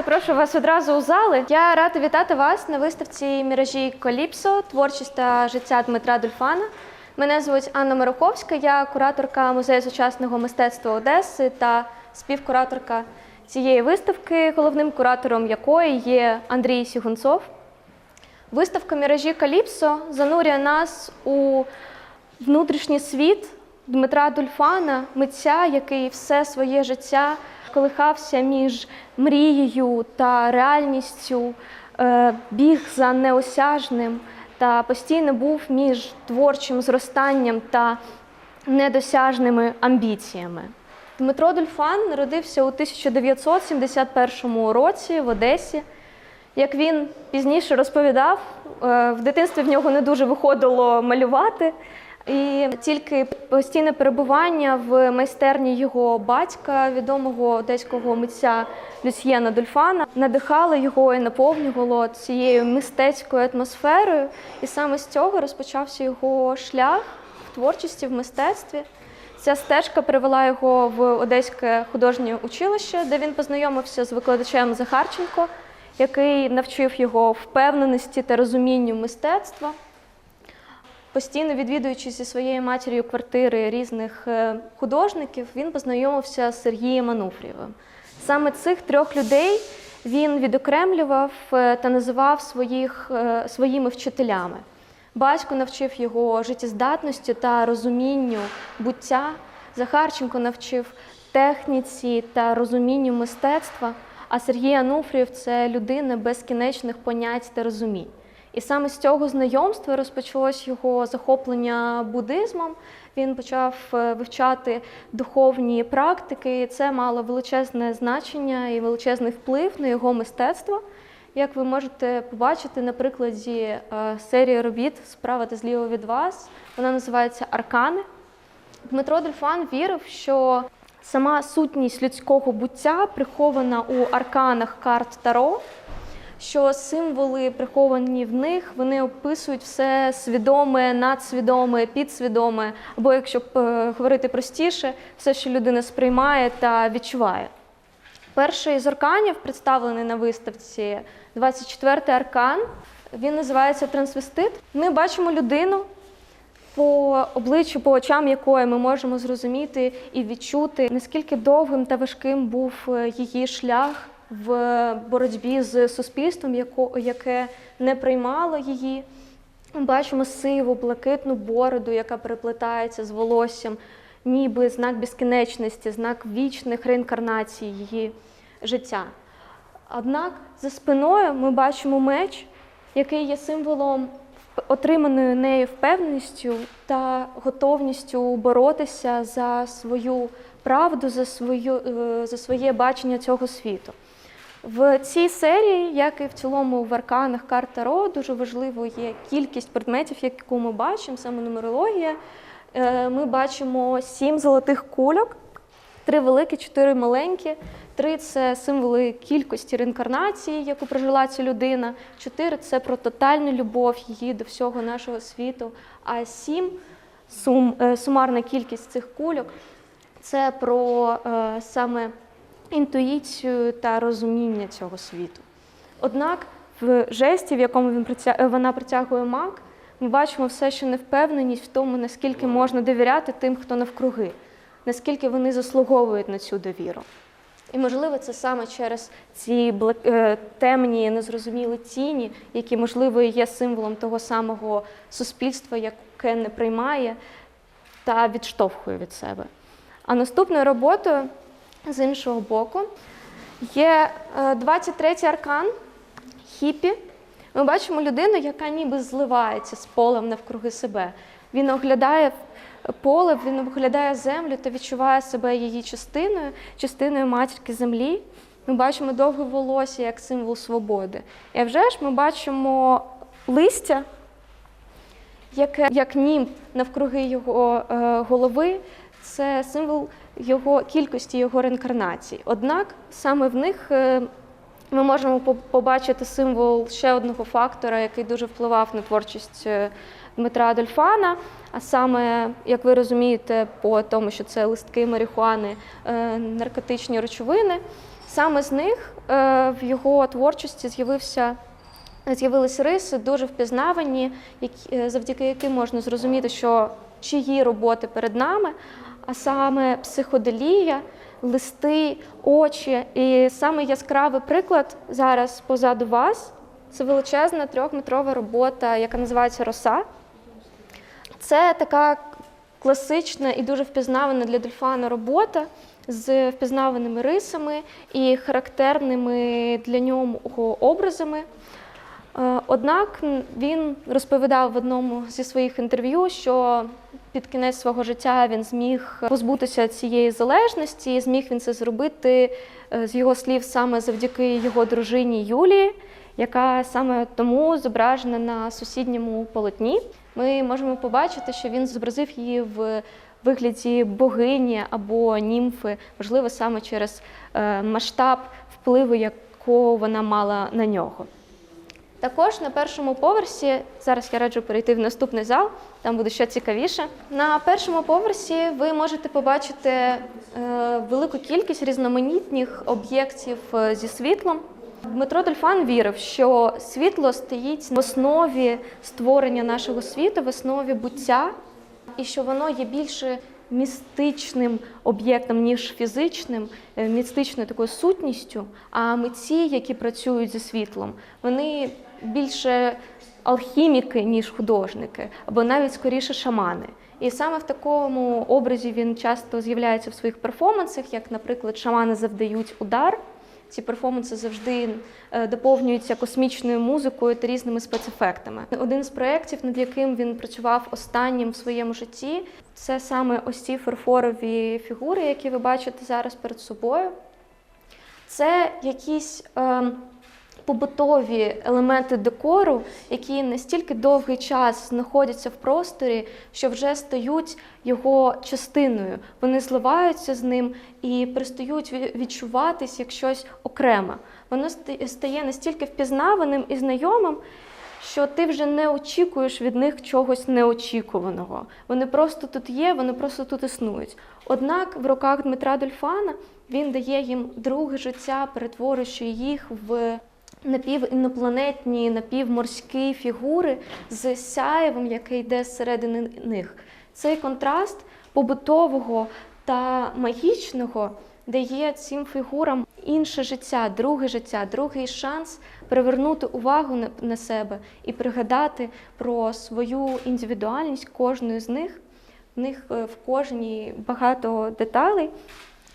запрошую вас одразу у зали. Я рада вітати вас на виставці міражі Коліпсо, творчість та життя Дмитра Дульфана. Мене звуть Анна Маруховська, я кураторка музею сучасного мистецтва Одеси та співкураторка цієї виставки, головним куратором якої є Андрій Сігунцов. Виставка Міражі Каліпсо занурює нас у внутрішній світ Дмитра Дульфана, митця, який все своє життя колихався між мрією та реальністю, е, біг за неосяжним та постійно був між творчим зростанням та недосяжними амбіціями. Дмитро Дульфан народився у 1971 році в Одесі. Як він пізніше розповідав, е, в дитинстві в нього не дуже виходило малювати, і тільки постійне перебування в майстерні його батька, відомого одеського митця Люсьєна Дульфана, надихало його і наповнювало цією мистецькою атмосферою. І саме з цього розпочався його шлях в творчості, в мистецтві. Ця стежка привела його в Одеське художнє училище, де він познайомився з викладачем Захарченко, який навчив його впевненості та розумінню мистецтва. Постійно відвідуючи зі своєю матір'ю квартири різних е, художників, він познайомився з Сергієм Ануфрієвим. Саме цих трьох людей він відокремлював е, та називав своїх, е, своїми вчителями. Батько навчив його життєздатності та розумінню буття. Захарченко навчив техніці та розумінню мистецтва. А Сергій Ануфрієв це людина безкінечних понять та розумінь. І саме з цього знайомства розпочалось його захоплення буддизмом. Він почав е, вивчати духовні практики, і це мало величезне значення і величезний вплив на його мистецтво. Як ви можете побачити на прикладі е, серії робіт справа та зліва від вас, вона називається Аркани. Дмитро Дельфан вірив, що сама сутність людського буття прихована у арканах карт Таро, що символи, приховані в них, вони описують все свідоме, надсвідоме, підсвідоме, або, якщо е, говорити простіше, все, що людина сприймає та відчуває. Перший з арканів, представлений на виставці, 24-й аркан. Він називається трансвестит. Ми бачимо людину, по обличчю, по очам якої ми можемо зрозуміти і відчути, наскільки довгим та важким був е, її шлях в боротьбі з суспільством, яке не приймало її. Ми бачимо сиву, блакитну бороду, яка переплетається з волоссям, ніби знак безкінечності, знак вічних реінкарнацій її життя. Однак за спиною ми бачимо меч, який є символом отриманої нею впевненістю та готовністю боротися за свою правду, за, свою, е, за своє бачення цього світу. В цій серії, як і в цілому в арканах карт Таро, дуже важливою є кількість предметів, яку ми бачимо, саме нумерологія. Е, Ми бачимо сім золотих кульок, три великі, чотири маленькі. Три це символи кількості реінкарнації, яку прожила ця людина. Чотири це про тотальну любов її до всього нашого світу. А сім сум, е, сумарна кількість цих кульок це про е, саме інтуїцію та розуміння цього світу. Однак в жесті, в якому він притя- е, вона притягує мак, ми бачимо все ще невпевненість в тому, наскільки можна довіряти тим, хто навкруги, наскільки вони заслуговують на цю довіру. І, можливо, це саме через ці е, темні, незрозумілі тіні, які, можливо, є символом того самого суспільства, яке не приймає та відштовхує від себе. А наступною роботою з іншого боку є е, 23-й аркан хіпі. Ми бачимо людину, яка ніби зливається з полем навкруги себе. Він оглядає поле, він оглядає землю та відчуває себе її частиною, частиною матірки землі. Ми бачимо довге волосся як символ свободи. І вже ж ми бачимо листя, яке як німб навкруги його е, голови, це символ його кількості його реінкарнацій. Однак саме в них е, ми можемо побачити символ ще одного фактора, який дуже впливав на творчість е, Дмитра Адольфана. А саме, як ви розумієте, по тому, що це листки марихуани, е, наркотичні речовини, Саме з них в його творчості з'явився. З'явились риси дуже впізнавані, завдяки яким можна зрозуміти, що чиї роботи перед нами, а саме психоделія, листи, очі. І саме яскравий приклад зараз позаду вас це величезна трьохметрова робота, яка називається Роса. Це така класична і дуже впізнавана для дельфана робота з впізнаваними рисами і характерними для нього образами. Е, Однак він розповідав в одному зі своїх інтерв'ю, що під кінець свого життя він зміг позбутися цієї залежності, і зміг він це зробити е, з його слів саме завдяки його дружині Юлії, яка саме тому зображена на сусідньому полотні. Ми можемо побачити, що він зобразив її в вигляді богині або німфи, можливо, саме через е, масштаб впливу, якого вона мала на нього. Також на першому поверсі, зараз я раджу перейти в наступний зал, там буде ще цікавіше. На першому поверсі ви можете побачити е, велику кількість різноманітних об'єктів е, зі світлом. Дмитро Дольфан вірив, що світло стоїть в основі створення нашого світу, в основі буття, і що воно є більше містичним об'єктом, ніж фізичним, е, містичною такою сутністю. А митці, які працюють зі світлом, вони більше алхіміки, ніж художники, або навіть скоріше шамани. І саме в такому образі він часто з'являється в своїх перформансах, як, наприклад, шамани завдають удар. Ці перформанси завжди е, доповнюються космічною музикою та різними спецефектами. Один з проєктів, над яким він працював останнім в своєму житті, це саме ось ці фарфорові фігури, які ви бачите зараз перед собою. Це якісь е, побутові елементи декору, які настільки довгий час знаходяться в просторі, що вже стають його частиною. Вони зливаються з ним і перестають відчуватись як щось окреме. Воно ста- стає настільки впізнаваним і знайомим. Що ти вже не очікуєш від них чогось неочікуваного. Вони просто тут є, вони просто тут існують. Однак в руках Дмитра Дольфана він дає їм друге життя, перетворюючи їх в напівінопланетні, напівморські фігури з сяєвом, яке йде зсередини них. Цей контраст побутового та магічного дає цим фігурам інше життя, друге життя, другий шанс привернути увагу на- на себе і пригадати про свою індивідуальність кожної з них. В них е, в кожній багато деталей.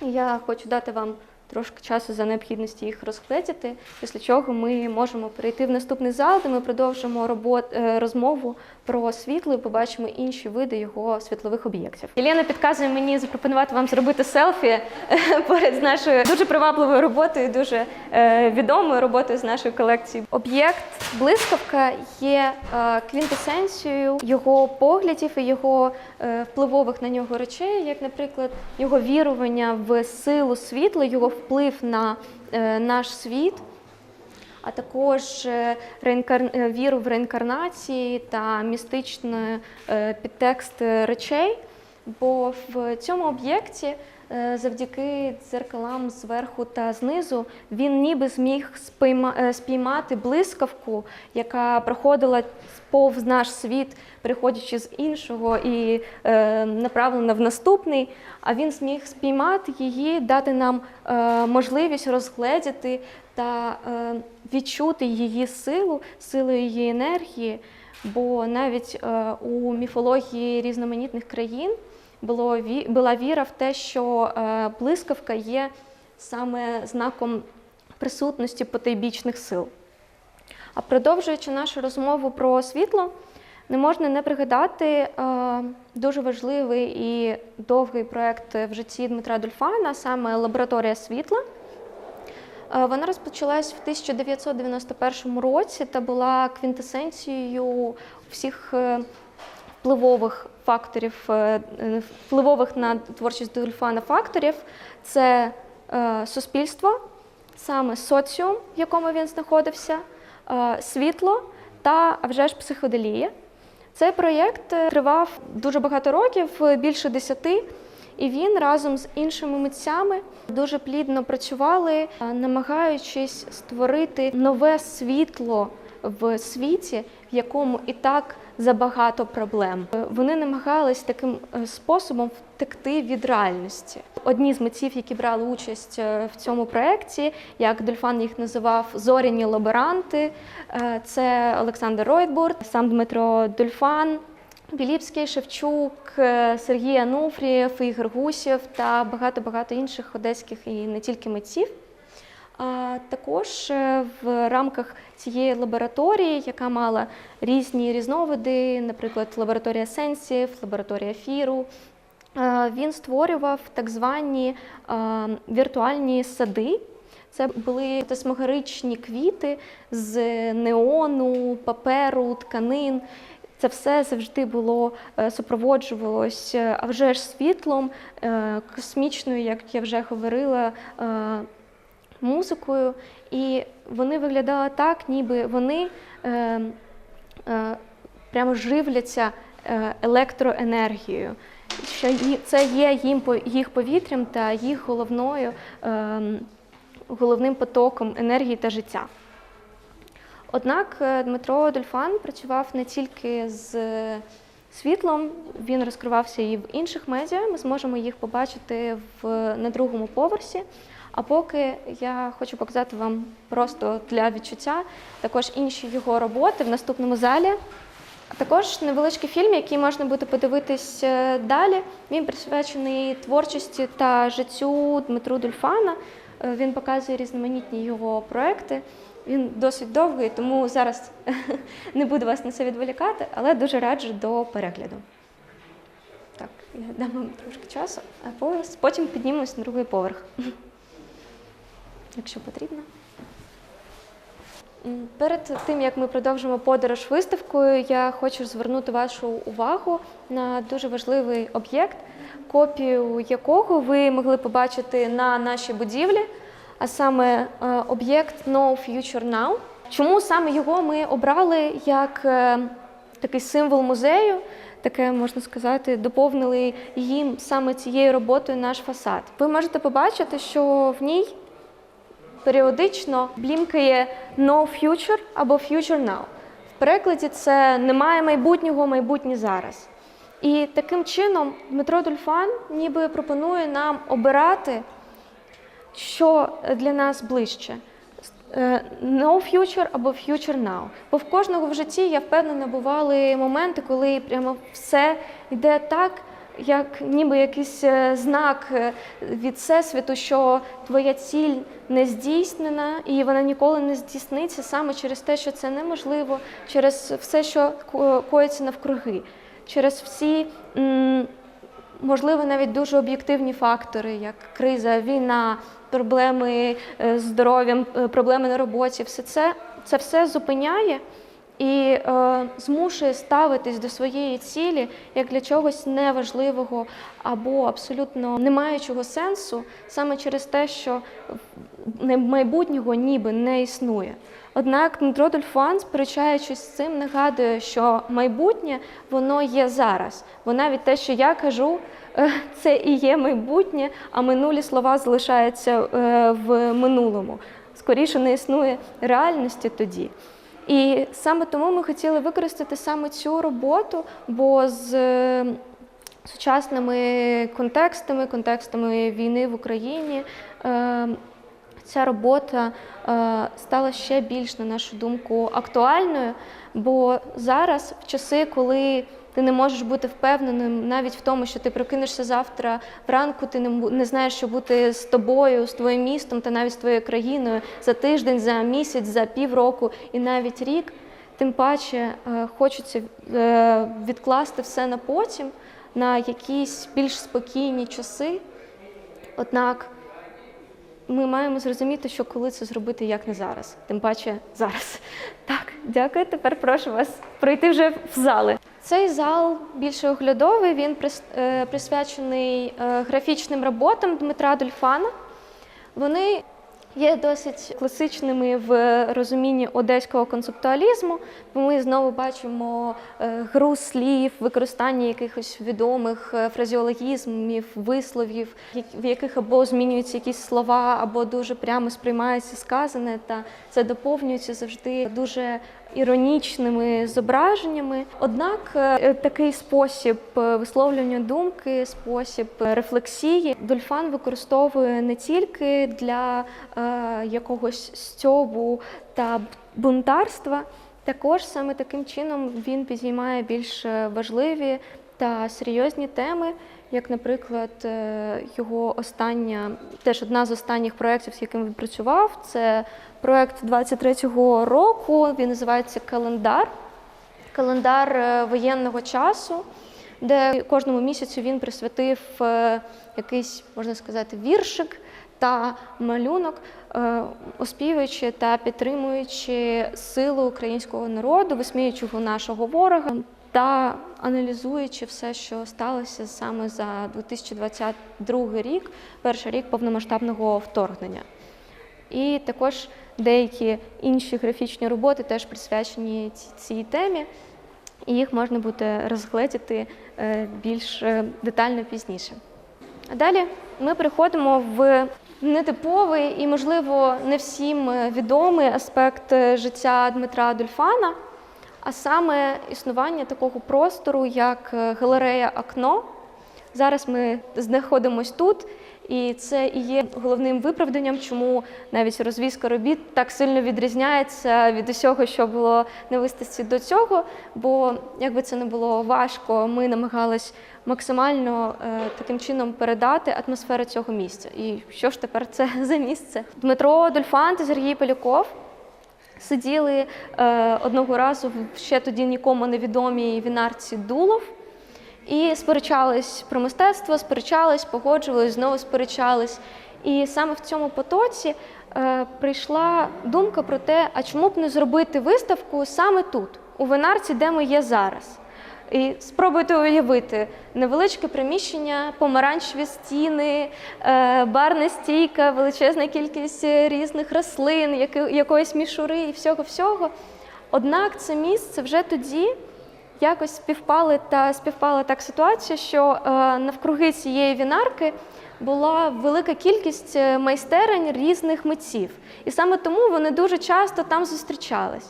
Я хочу дати вам трошки часу за необхідності їх розгледіти, після чого ми можемо перейти в наступний зал, де ми продовжимо робот, е, розмову про світло і побачимо інші види його світлових об'єктів. Єлена підказує мені запропонувати вам зробити селфі е, поряд з нашою дуже привабливою роботою, дуже е, відомою роботою з нашої колекції. Об'єкт блискавка є квінтесенцією його поглядів і його впливових на нього речей, як, наприклад, його вірування в силу світла, його вплив на е, наш світ а також е, е, віру в реінкарнації та містичний підтекст речей. Бо в цьому об'єкті, завдяки дзеркалам зверху та знизу, він ніби зміг спіймати блискавку, яка проходила повз наш світ, переходячи з іншого і е, направлена в наступний. А він зміг спіймати її, дати нам е, можливість розгледіти та е, відчути її силу, силу її енергії. Бо навіть е, у міфології різноманітних країн було, ві- була віра в те, що е, блискавка є саме знаком присутності потайбічних сил. А продовжуючи нашу розмову про світло, не можна не пригадати е, дуже важливий і довгий проект в житті Дмитра Дольфана, саме лабораторія світла. Е, Вона розпочалась в 1991 році та була квінтесенцією всіх е, впливових факторів, впливових на творчість Дольфана факторів. Це суспільство, саме соціум, в якому він знаходився, світло та вже ж психоделія. Цей проєкт е, тривав дуже багато років, е, більше десяти. І він разом з іншими митцями дуже плідно працювали, е, намагаючись створити нове світло в світі, в якому і так забагато проблем. Е, Вони намагались таким е, способом втекти від реальності. Одні з митців, які брали участь е, в цьому проєкті, як Дольфан їх називав зоряні лаборанти, це Олександр Ройтбурт, сам Дмитро Дольфан. Біліпський, Шевчук, Сергій Ануфрієв, Ігор Гусєв та багато-багато інших одеських і не тільки митців. А також в рамках цієї лабораторії, яка мала різні різновиди, наприклад, лабораторія сенсів, лабораторія ефіру, е, він створював так звані е, віртуальні сади. Це були тесмогоричні квіти з неону, паперу, тканин. Це все завжди було е, супроводжувалось е, а вже ж світлом, космічною, як я вже говорила, музикою. І вони виглядали так, ніби вони е, е, прямо живляться е, електроенергією. Що це є їм їх повітрям та їх головною, е, головним потоком енергії та життя. Однак е, Дмитро Дольфан працював не тільки з світлом, він розкривався і в інших медіа. Ми зможемо їх побачити в, на другому поверсі. А поки я хочу показати вам просто для відчуття також інші його роботи в наступному залі. А також невеличкий фільм, який можна буде подивитись е, далі. Він присвячений творчості та життю Дмитру Дульфана. Е, Він показує різноманітні його проекти. Він досить довгий, тому зараз не буду вас на це відволікати, але дуже раджу до перегляду. Так, я дам вам трошки часу, а потім піднімемось на другий поверх, якщо потрібно. Перед тим як ми продовжимо подорож виставкою, я хочу звернути вашу увагу на дуже важливий об'єкт, копію якого ви могли побачити на нашій будівлі, а саме е, об'єкт No Future Now. Чому саме його ми обрали як е, такий символ музею? Таке можна сказати, доповнили їм саме цією роботою наш фасад. Ви можете побачити, що в ній періодично блімкає no future або future now. В перекладі це немає майбутнього, майбутнє зараз. І таким чином Дмитро Дульфан ніби пропонує нам обирати, що для нас ближче. Е, No future або future now. Бо в кожного в житті, я впевнена, бували моменти, коли прямо все йде так, як ніби якийсь е, знак е, від всесвіту, що твоя ціль не здійснена, і вона ніколи не здійсниться саме через те, що це неможливо, через все, що ко- коїться навкруги, через всі. Можливо, навіть дуже об'єктивні фактори, як криза, війна, проблеми е, з здоров'ям, проблеми на роботі, все це, це все зупиняє і е, змушує ставитись до своєї цілі як для чогось неважливого або абсолютно не маючого сенсу, саме через те, що майбутнього ніби не існує. Однак Дмитро Дольфан, сперечаючись з цим, нагадує, що майбутнє воно є зараз. Бо навіть те, що я кажу, е, це і є майбутнє, а минулі слова залишаються е, в минулому. Скоріше не існує реальності тоді. І саме тому ми хотіли використати саме цю роботу, бо з е, сучасними контекстами, контекстами війни в Україні. е, Ця робота е, стала ще більш, на нашу думку, актуальною, бо зараз, в часи, коли ти не можеш бути впевненим навіть в тому, що ти прокинешся завтра вранку, ти не, не знаєш, що бути з тобою, з твоїм містом та навіть з твоєю країною за тиждень, за місяць, за півроку і навіть рік. Тим паче е, хочеться е, відкласти все на потім, на якісь більш спокійні часи. Однак ми маємо зрозуміти, що коли це зробити, як не зараз, тим паче зараз. Так, дякую. Тепер прошу вас пройти вже в зали. Цей зал більше оглядовий. Він е, присвячений е, графічним роботам Дмитра Дольфана. Вони є досить класичними в розумінні одеського концептуалізму, бо ми знову бачимо е, гру слів, використання якихось відомих фразеологізмів, висловів, в яких або змінюються якісь слова, або дуже прямо сприймається сказане, та це доповнюється завжди дуже іронічними зображеннями. Однак е, такий спосіб е, висловлювання думки, спосіб е, рефлексії Дольфан використовує не тільки для е, якогось стьобу та бунтарства, також саме таким чином він підіймає більш е, важливі та серйозні теми, як, наприклад, е, його остання, теж одна з останніх проєктів, з яким він працював, це проєкт 23-го року. Він називається Календар. Календар е, воєнного часу, де кожному місяцю він присвятив е, якийсь, можна сказати, віршик та малюнок, оспівуючи та підтримуючи силу українського народу, висміюючи нашого ворога та аналізуючи все, що сталося саме за 2022 рік, перший рік повномасштабного вторгнення. І також деякі інші графічні роботи теж присвячені цій темі, і їх можна буде розгледіти е, більш е, детально пізніше. Далі ми переходимо в нетиповий і, можливо, не всім е, відомий аспект життя Дмитра Адольфана, а саме існування такого простору, як е, галерея Акно. Зараз ми знаходимося тут, і це і є головним виправданням, чому навіть розвізка робіт так сильно відрізняється від усього, що було на виставці до цього. Бо якби це не було важко, ми намагались максимально е, таким чином передати атмосферу цього місця. І що ж тепер це за місце? Дмитро Дольфан та Сергій Поляков сиділи е, одного разу в ще тоді нікому невідомій вінарці Дулов. І сперечались про мистецтво, сперечались, погоджувались, знову сперечались. І саме в цьому потоці е, прийшла думка про те, а чому б не зробити виставку саме тут, у винарці, де ми є зараз. І спробуйте уявити невеличке приміщення, помаранчеві стіни, е, барна стійка, величезна кількість е, різних рослин, якоїсь мішури і всього-всього. Однак це місце вже тоді якось співпали та співпала так ситуація, що е, навкруги цієї вінарки була велика кількість майстерень різних митців. І саме тому вони дуже часто там зустрічались.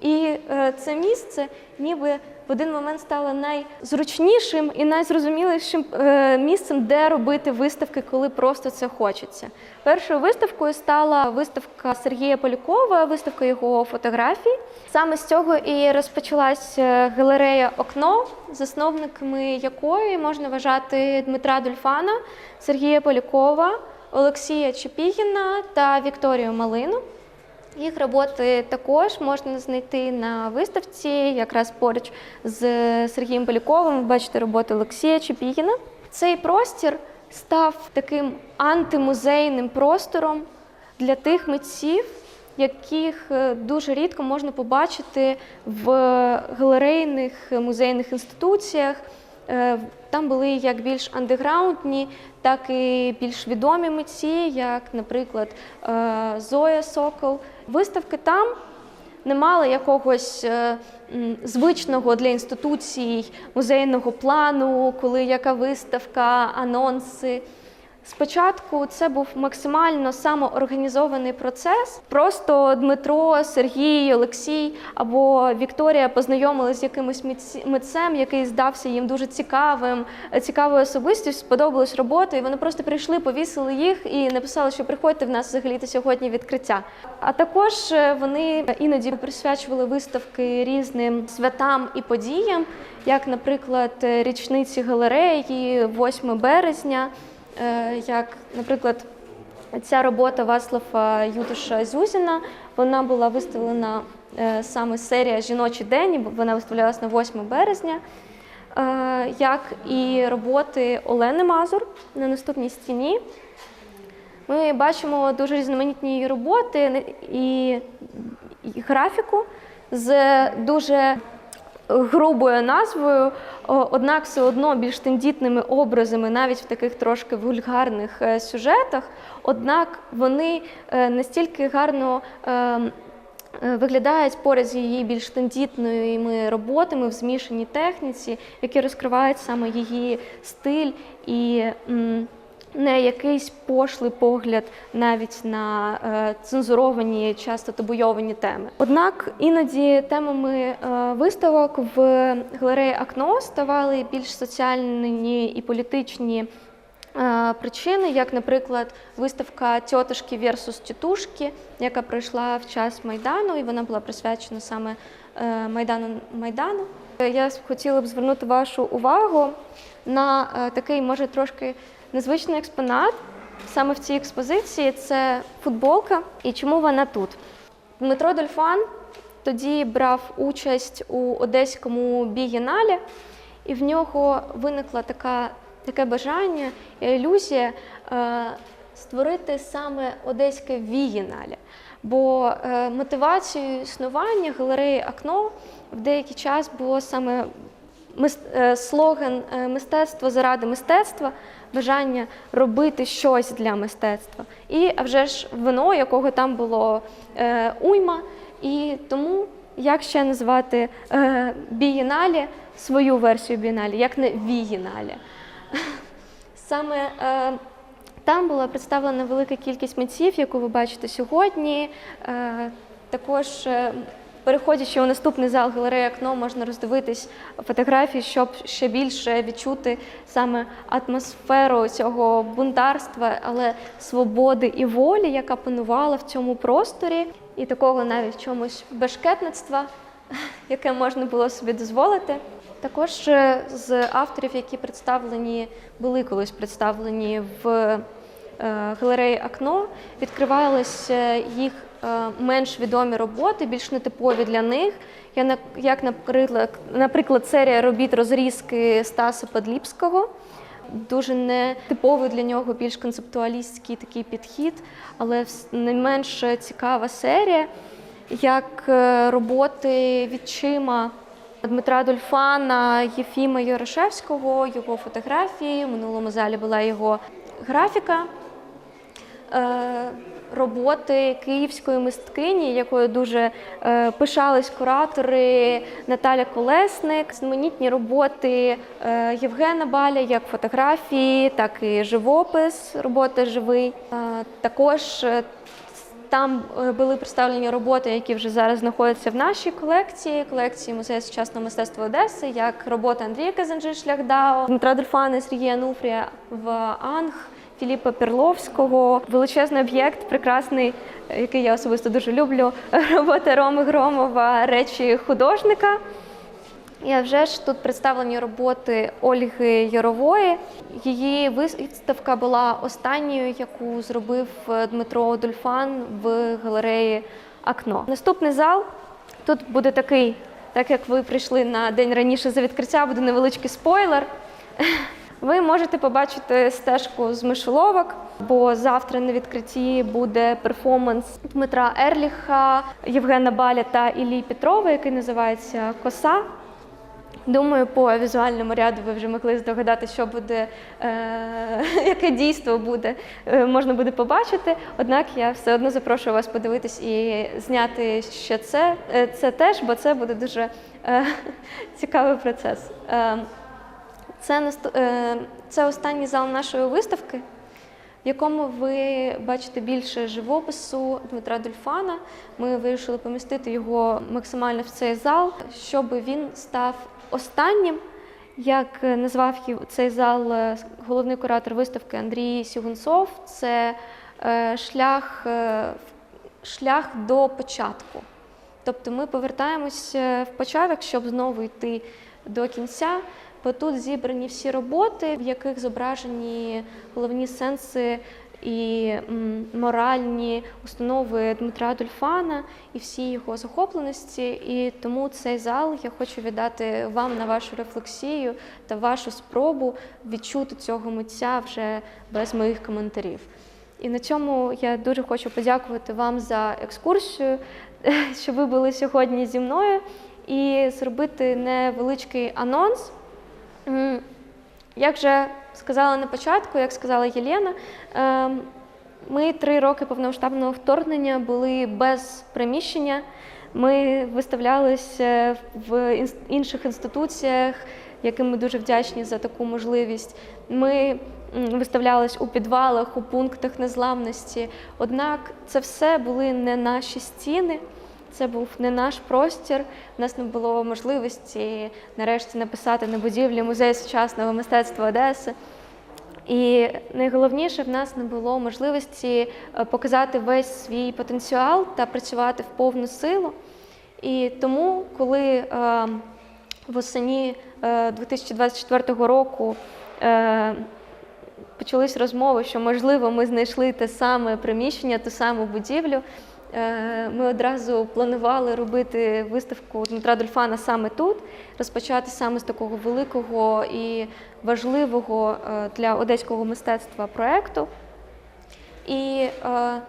І це місце ніби в один момент стало найзручнішим і найзрозумілішим е, місцем, де робити виставки, коли просто це хочеться. Першою виставкою стала виставка Сергія Полякова, виставка його фотографій. Саме з цього і розпочалась е, галерея Окно, засновниками якої можна вважати Дмитра Дольфана, Сергія Полякова, Олексія Чепігіна та Вікторію Малину. Їх роботи також можна знайти на виставці, якраз поруч з Сергієм Поляковим. Ви бачите роботи Олексія Чепігіна. Цей простір став таким антимузейним простором для тих митців, яких е, дуже рідко можна побачити в галерейних музейних інституціях. Е, Там були як більш андеграундні, так і більш відомі митці, як, наприклад, е, Зоя Сокол. Виставки там не мали якогось е, звичного для інституцій музейного плану, коли яка виставка, анонси. Спочатку це був максимально самоорганізований процес. Просто Дмитро, Сергій, Олексій або Вікторія познайомилися з якимось митцем, який здався їм дуже цікавим, цікавою особистістю, сподобалась робота, і вони просто прийшли, повісили їх і написали, що приходьте в нас взагалі сьогодні відкриття. А також е, вони іноді присвячували виставки різним святам і подіям, як, наприклад, річниці галереї, 8 березня. Е, як, наприклад, ця робота Васлава Ютуша Зюзіна, вона була виставлена е, саме серія Жіночий день, вона виставлялась на 8 березня, Е, як і роботи Олени Мазур на наступній стіні. Ми бачимо дуже різноманітні роботи і графіку з дуже грубою назвою, однак все одно більш тендітними образами, навіть в таких трошки вульгарних е, сюжетах. Однак вони е, настільки гарно. е, Виглядають поряд з її більш тендітними роботами в змішаній техніці, які розкривають саме її стиль і не якийсь пошлий погляд навіть на е, цензуровані, часто табуйовані теми. Однак іноді темами е, виставок в галереї Акно ставали більш соціальні і політичні. е, Причини, як, наприклад, виставка Тьотушки versus Тітушки, яка пройшла в час Майдану, і вона була присвячена саме е, Майдану Майдану. Е, Я хотіла б звернути вашу увагу на такий, може, трошки незвичний експонат. Саме в цій експозиції це футболка. І чому вона тут? Дмитро Дольфан тоді брав участь у Одеському бієналі, і в нього виникла така, таке бажання і ілюзія е, створити саме Одеське вієнале. Бо е, мотивацією існування галереї Акно в деякий час було саме мис- е, слоган е, мистецтво заради мистецтва, бажання робити щось для мистецтва. І вже ж вино, якого там було е, уйма. І тому як ще назвати е, бієналі, свою версію бієналі, як не вієналі. Саме е, там була представлена велика кількість митців, яку ви бачите сьогодні. Е, також, е, переходячи у наступний зал галереї Акно, можна роздивитись фотографії, щоб ще більше відчути саме атмосферу цього бунтарства, але свободи і волі, яка панувала в цьому просторі, і такого навіть чомусь бешкетництва, яке можна було собі дозволити. Також е, з авторів, які представлені, були колись представлені в е, галереї Акно, відкривалися їх е, менш відомі роботи, більш нетипові для них. Я Як, наприклад, наприклад, серія робіт розрізки Стаса Падліпського. Дуже нетиповий для нього, більш концептуалістський такий підхід, але не менш цікава серія, як е, роботи відчима Дмитра Дольфана, Єфіма Ярошевського, його фотографії. В минулому залі була його графіка. Роботи київської мисткині, якою дуже е, пишались куратори Наталя Колесник, знаменітні роботи е, Євгена Баля, як фотографії, так і живопис, роботи живий. Е, також там були представлені роботи, які вже зараз знаходяться в нашій колекції, колекції Музею сучасного мистецтва Одеси, як робота Андрія Казанджи Шлях Дао, Дмитра Дельфана, Сергія Нуфрія в Анг. Філіпа Перловського, величезний об'єкт, прекрасний, е, який я особисто дуже люблю. Робота Роми Громова, речі художника. І вже ж тут представлені роботи Ольги Ярової. Її виставка була останньою, яку зробив е, Дмитро Дольфан в галереї Акно. Наступний зал тут буде такий, так як ви прийшли на день раніше за відкриття, буде невеличкий спойлер. Ви можете побачити стежку з мишоловок, бо завтра на відкритті буде перформанс Дмитра Ерліха, Євгена Баля та Іллі Петрова, який називається Коса. Думаю, по візуальному ряду ви вже могли здогадати, що буде, е, яке дійство буде, е, можна буде побачити. Однак я все одно запрошую вас подивитись і зняти ще це, е, це теж, бо це буде дуже е, цікавий процес. Е, це, е, це останній зал нашої виставки, в якому ви бачите більше живопису Дмитра Дольфана. Ми вирішили помістити його максимально в цей зал, щоб він став останнім. Як назвав цей зал е, головний куратор виставки Андрій Сюгунцов, це е, шлях, шлях до початку. Тобто ми повертаємося в початок, щоб знову йти до кінця. Бо тут зібрані всі роботи, в яких зображені головні сенси і моральні установи Дмитра Дольфана і всі його захопленості. І тому цей зал я хочу віддати вам на вашу рефлексію та вашу спробу відчути цього митця вже без моїх коментарів. І на цьому я дуже хочу подякувати вам за екскурсію, що ви були сьогодні зі мною. і зробити невеличкий анонс. Як вже сказала на початку, як сказала Єлена, ем, ми три роки повномасштабного вторгнення були без приміщення. Ми виставлялися в інших інституціях, яким ми дуже вдячні за таку можливість. Ми виставлялись у підвалах, у пунктах незламності. Однак це все були не наші стіни. Це був не наш простір. У нас не було можливості нарешті написати на будівлі музею сучасного мистецтва Одеси. І найголовніше в нас не було можливості е, показати весь свій потенціал та працювати в повну силу. І тому, коли е, восені е, 2024 року е, почались розмови, що можливо ми знайшли те саме приміщення, ту саму будівлю. Е, Ми одразу планували робити виставку Дмитра Дольфана саме тут, розпочати саме з такого великого і важливого е, для одеського мистецтва проєкту. І е,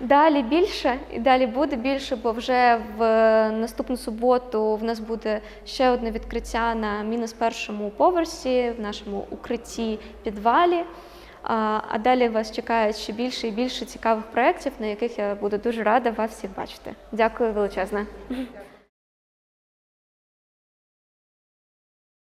далі більше, і далі буде більше, бо вже в наступну суботу в нас буде ще одне відкриття на мінус першому поверсі в нашому укритті підвалі. А, далі вас чекають ще більше і більше цікавих проєктів, на яких я буду дуже рада вас всіх бачити. Дякую величезне.